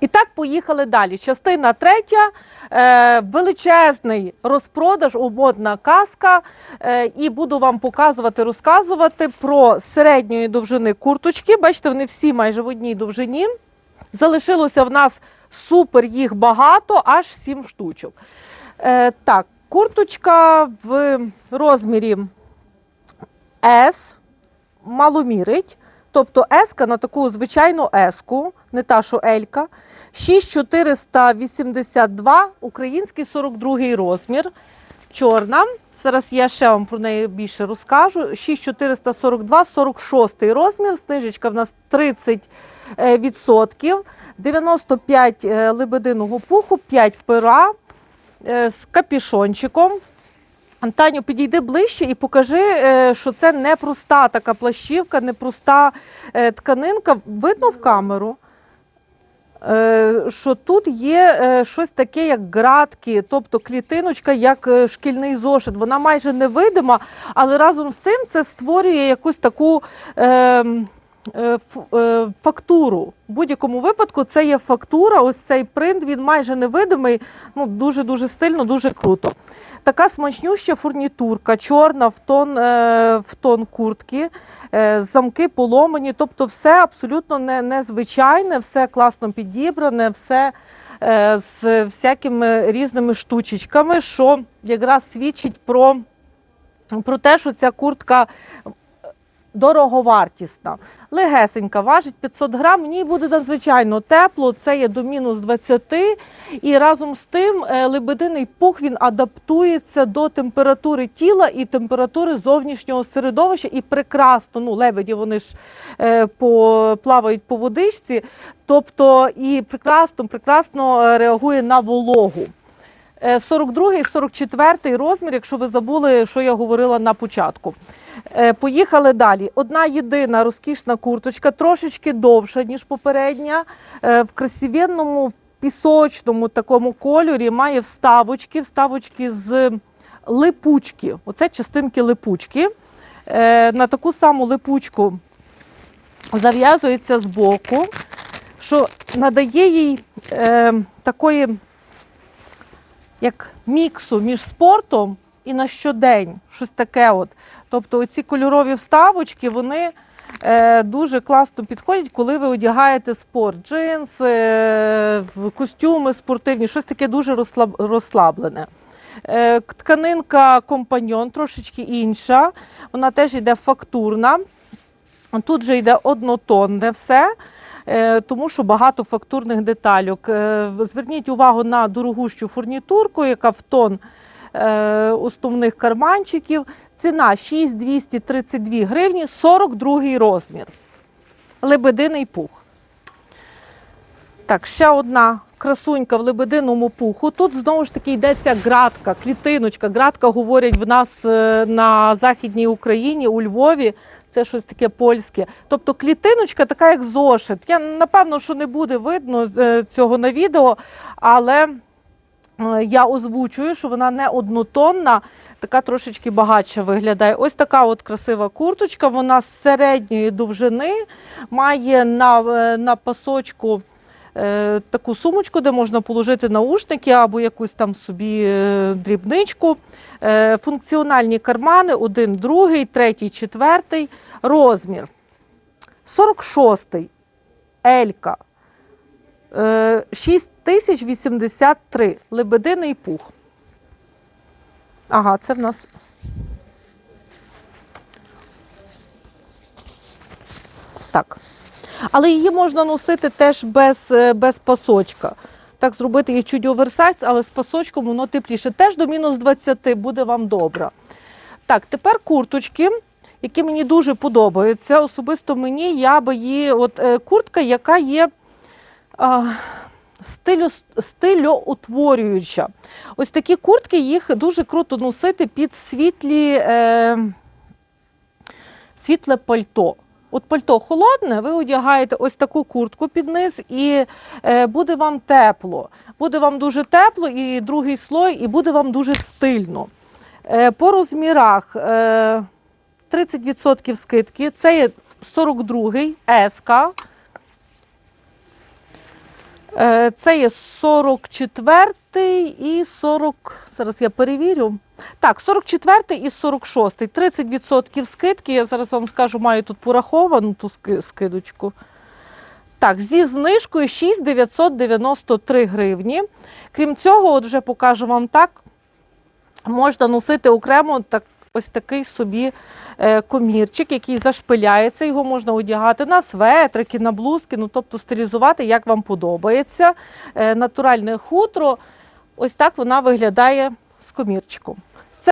І так поїхали далі. Частина третя, е, величезний розпродаж, умодна казка. Е, і буду вам показувати, розказувати про середньої довжини курточки. Бачите, вони всі майже в одній довжині. Залишилося в нас супер їх багато, аж 7 штучок. Е, так, курточка в розмірі S маломірить. Тобто еска на таку звичайну еску, не та, що Елька. 6482, український 42 розмір. Чорна. Зараз я ще вам про неї більше розкажу. 6442, 46 розмір. Снижечка в нас 30%. е, відсотків, 95 е, лебединого пуху, 5 пера е, з капішончиком. Антаню, підійди ближче і покажи, е, що це не проста така плащівка, не проста е, тканинка. Видно в камеру, е, що тут є е, щось таке, як градки, тобто клітиночка, як е, шкільний зошит. Вона майже невидима, але разом з тим це створює якусь таку. е, е, е, Фактуру. В будь-якому випадку це є фактура. Ось цей принт, він майже невидимий, ну дуже дуже стильно, дуже круто. Така смачнюща фурнітурка, чорна в тон, е, в тон куртки, е, замки поломані, тобто все абсолютно не, незвичайне, все класно підібране, все е, з всякими різними штучечками, що якраз свідчить про, про те, що ця куртка дороговартісна. Легесенька, важить 500 грам, в ній буде надзвичайно тепло, це є до мінус 20. І разом з тим е, лебединий пух він адаптується до температури тіла і температури зовнішнього середовища. І прекрасно, ну лебеді вони ж е, по, плавають по водичці, тобто і прекрасно, прекрасно е, реагує на вологу. Е, 42 і 44 розмір, якщо ви забули, що я говорила на початку. Е, Поїхали далі. Одна єдина розкішна курточка, трошечки довша, ніж попередня. Е, В красивенному, в пісочному такому кольорі має вставочки, вставочки з липучки. Оце частинки липучки. Е, На таку саму липучку зав'язується з боку, що надає їй такої як міксу між спортом і на щодень. Щось таке. От. Тобто ці кольорові вставочки, вони е, дуже класно підходять, коли ви одягаєте спорт, джинси, е, костюми спортивні, щось таке дуже розслаб, розслаблене. Е, тканинка компаньон трошечки інша, вона теж йде фактурна. Тут же йде однотонне все, е, тому що багато фактурних детальок. Е, Зверніть увагу на дорогущу фурнітурку, яка в тон е, основних карманчиків. Ціна 6232 гривні, 42 розмір. Лебединий пух. Так, ще одна красунька в лебединому пуху. Тут знову ж таки йдеться градка, клітиночка. Градка говорять в нас е, на Західній Україні, у Львові. Це щось таке польське. Тобто клітиночка така, як зошит. Я напевно, що не буде видно е, цього на відео, але Е, я озвучую, що вона не однотонна, така трошечки багатша виглядає. Ось така от красива курточка, вона з середньої довжини має на, е, на пасочку. Е, таку сумочку, де можна положити наушники або якусь там собі дрібничку. Функціональні кармани, один, другий, третій, четвертий. Розмір. 46-й, Елька. 6 1083 лебединий пух. Ага, це в нас. Так. Але її можна носити теж без е, без пасочка. Так, зробити її чуть оверсайз, але з пасочком воно тепліше. Теж до мінус 20 буде вам добре. Так, тепер курточки, які мені дуже подобаються. Особисто мені я би її, от е, куртка, яка є. А, стилю, стильоутворююча. Ось такі куртки, їх дуже круто носити під світлі, е, світле пальто. От пальто холодне, ви одягаєте ось таку куртку під низ, і е, буде вам тепло. Буде вам дуже тепло, і другий слой, і буде вам дуже стильно. Е, по розмірах е, 30% скидки. Це є 42-й СК. Е, Це є 44 і 40. Зараз я перевірю. Так, 44 і 46. 30% скидки. Я зараз вам скажу, маю тут пораховану ту скидочку. Так, зі знижкою 6,993 гривні. Крім цього, от вже покажу вам так. Можна носити окремо так, ось такий собі е, комірчик, який зашпиляється. Його можна одягати на светрики, на блузки, ну тобто стилізувати, як вам подобається. Е, натуральне хутро. Ось так вона виглядає з комірчиком.